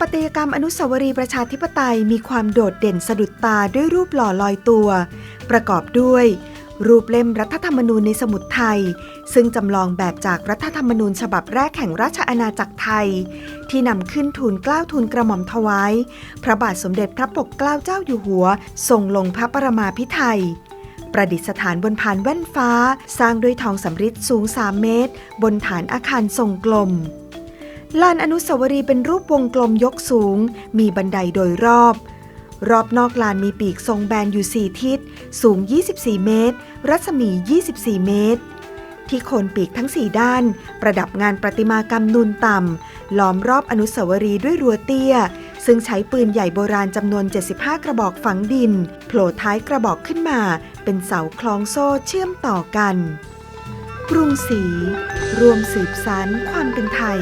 ปัตยกรรมอนุสาวรีย์ประชาธิปไตยมีความโดดเด่นสะดุดตาด้วยรูปหล่อลอยตัว ประกอบด้วย รูปเล่มรัฐธรรมนูญในสมุดไทย ซึ่งจำลองแบบจากรัฐธรรมนูญฉบับแรกแห่งราชอาณาจักรไทย ที่นำขึ้นทูลเกล้าทูลกระหม่อมถวายพระบาทสมเด็จพระปกเกล้าเจ้าอยู่หัวทรงลงพระประมาพิไทยประดิษฐานบนพานแว่นฟ้า สร้างด้วยทองสำริดสูง 3 เมตร บนฐานอาคารทรงกลม ลานอนุสาวรีย์เป็นรูปวงกลมยกสูง มีบันไดโดยรอบ รอบนอกลานมีปีกทรงแบนอยู่ 4 ทิศ สูง 24 เมตร รัศมี 24 เมตร ที่โคนปีกทั้ง 4 ด้าน ประดับงานประติมากรรมนูนต่ำ ล้อมรอบอนุสาวรีย์ด้วยรั้วเตี้ย ซึ่งใช้ปืนใหญ่โบราณจำนวน 75 กระบอกฝังดิน โผล่ท้ายกระบอกขึ้นมา เป็นเสาคล้องโซ่เชื่อมต่อกัน กรุงศรีรวมสืบสานความเป็นไทย